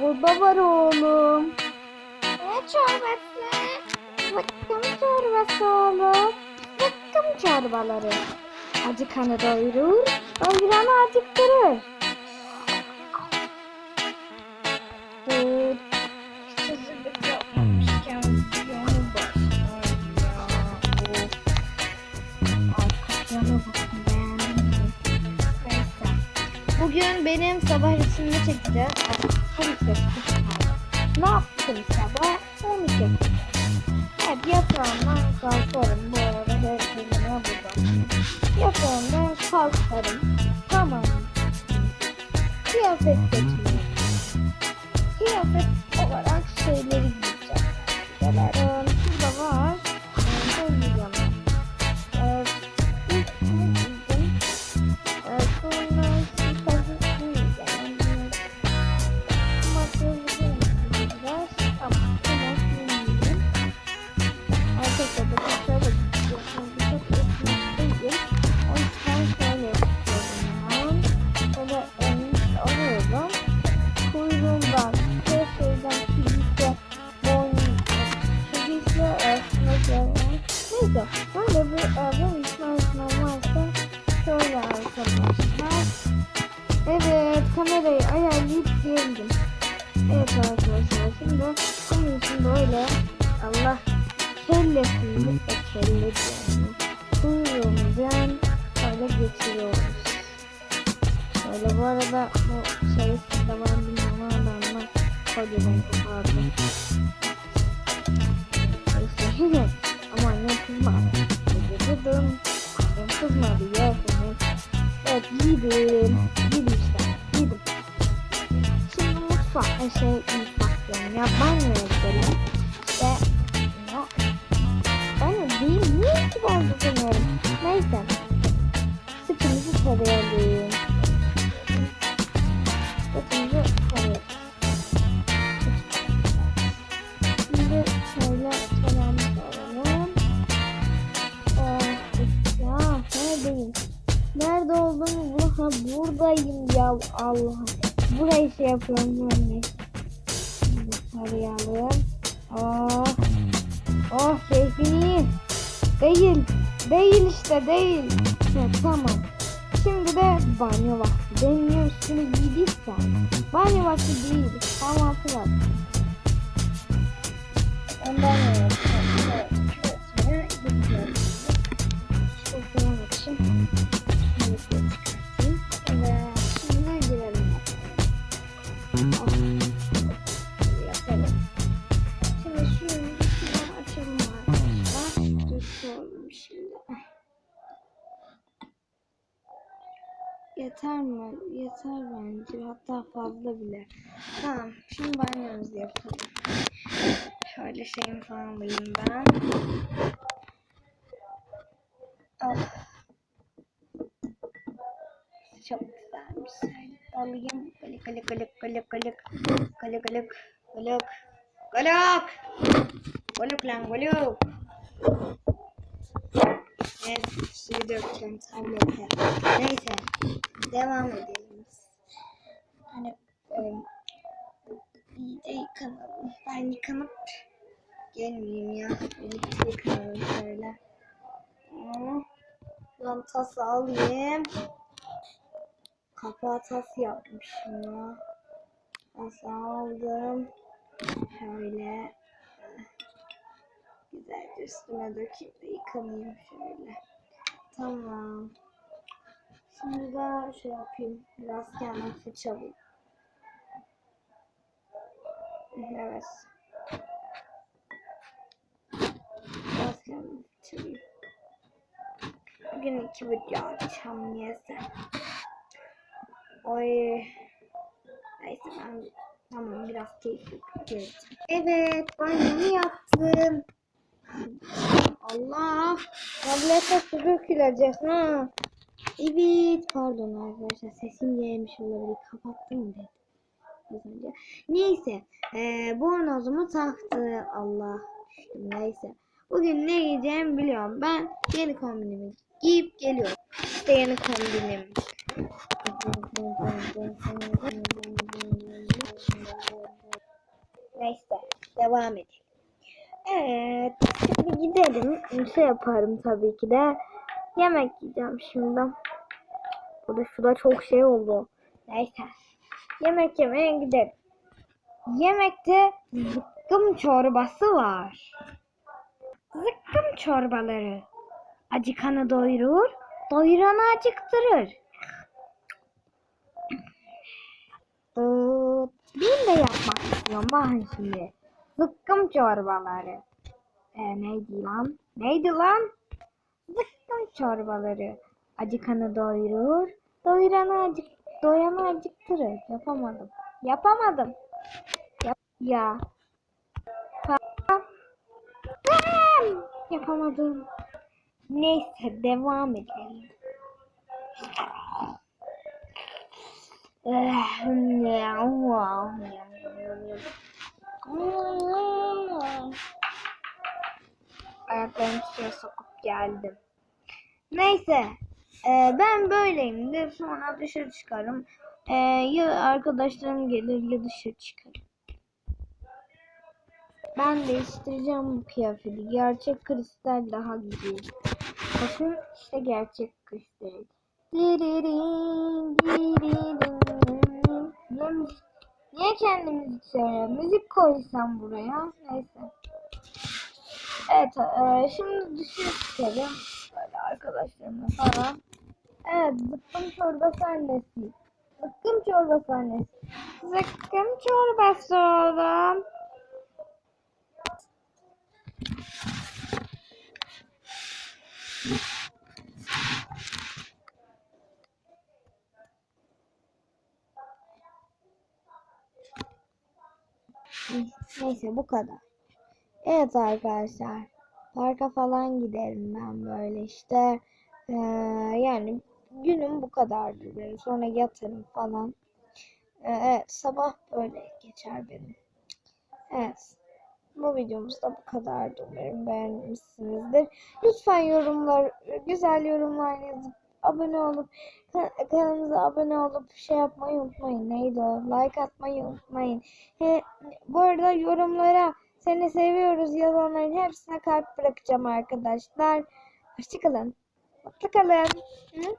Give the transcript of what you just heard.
çorba var oğlum. Ne çorbası? Zıkkım çorbası oğlum. Zıkkım çorbaları. Acıkanı doyurur, doyuranı acıktırır. Bugün benim sabah. Tabii ki de Ne yaptım sabah? Onu çekeceğim. Evet yatağımdan kalkarım. Bu arada her şeyime burada. Yatağımdan kalkarım. Tamam. Kıyafet seçmeye. Kıyafet arkadaşlar. Evet, kamerayı ayarlayıp geldim. Evet arkadaşlar, şimdi bunun için böyle Allah kellesini e, kelle diyorum. Kuyruğundan böyle geçiriyoruz. Şöyle bu arada bu şey sizde var bilmiyorum ama ben bunu kocaman kopardım. Neyse ama annem kızmadı. Dedim kızmadı giydim. Giydim işte. Giydim. Şimdi mutfak. e, Şey mutfak diyorum ya. Banyoya gidelim. İşte ya. Banyo değil. Niye ki ben dokunuyorum? Neyse. Sütümüzü tarayalım. Sütümüzü tarayalım. Şimdi şöyle çenemzi alalım. Aa, ya neredeyim? Nerede olduğumu ha buradayım ya Allah. Burayı şey yapıyorum böyle. Şimdi tarayalım. Oh. Oh keyfin iyi. Değil. Değil işte değil. Ha, tamam. Şimdi de banyo vakti. Benim üstünü giydiysen. Banyo vakti değil. Kahvaltı vakti. Ben banyo Yeter mi? Yeter bence. Hatta fazla bile. Tamam. Şimdi banyomuzu yapalım. Şöyle şeyimi falan alayım ben. Ah. Çok güzelmiş. Şöyle alayım. Galık galık galık galık galık. Galık galık galık. Galık. Galık lan galık. Evet, suyu dökeceğim tablete. Neyse, devam edelim. Hani iyice yıkanalım. Ben yıkanıp gelmeyeyim ya. Birlikte yıkanalım şöyle. Ben tas alayım. Kapağı tas yapmışım ya. Tas aldım. Şöyle güzelce üstüme dökeyim de yıkanayım şöyle. Tamam. Şimdi de şey yapayım. Biraz kendim fırçalayayım. Evet. Biraz kendim fırçalayayım. Bugün iki video atacağım niyeyse. Oy. Neyse ben tamam biraz keyif yapıp geleceğim. Evet banyomu yaptım. Allah. Tablete su dökülecek. Evet pardon arkadaşlar sesim gelmiş olabilir. Kapattım dedim. Az önce. Neyse. Ee, bornozumu taktı. Allah. Neyse. Bugün ne giyeceğimi biliyorum. Ben yeni kombinimi giyip geliyorum. İşte yeni kombinim. devam edelim. Evet. Şimdi gidelim. Şey yaparım tabii ki de. Yemek yiyeceğim şimdi. Burada şurada çok şey oldu. Neyse. Yemek yemeye gidelim. Yemekte zıkkım çorbası var. Zıkkım çorbaları. Acıkanı doyurur, doyuranı acıktırır. Ee, ben de yapmak istiyorum. Bakın şimdi. Zıkkım çorbaları. Ee, neydi lan? Neydi lan? Zıkkım çorbaları. Acıkanı doyurur, doyuranı acık, doyanı acıktırır. Yapamadım. Yapamadım. Yap ya. Tamam. Yapamadım. Neyse devam edelim. Ayaklarımı geldim. Neyse. e, ben böyleyim de sonra dışarı çıkarım. E, ya arkadaşlarım gelir ya dışarı çıkarım. Ben değiştireceğim bu kıyafeti. Gerçek kristal daha güzel. Bakın işte gerçek kristal. Diririn, diririn. Niye, müzik- niye kendi müzik söylüyor? Müzik koysam buraya. Neyse. Evet, e, şimdi dışarı çıkalım. Böyle arkadaşlarımla falan. Evet, zıkkım çorbası annesi. Zıkkım çorbası annesi. Zıkkım çorbası oğlum. Neyse bu kadar. Evet arkadaşlar. Parka falan giderim ben böyle işte. Ee, yani günüm bu kadardır benim. Sonra yatarım falan. Ee, evet sabah böyle geçer benim. Evet. Bu videomuz da bu kadardı. Umarım beğenmişsinizdir. Lütfen yorumlar, güzel yorumlar yazıp abone olup ka- kanalımıza abone olup şey yapmayı unutmayın. Neydi o? Like atmayı unutmayın. He, bu arada yorumlara seni seviyoruz yazanların hepsine kalp bırakacağım arkadaşlar. Hoşçakalın. Mutlu kalın. Hı?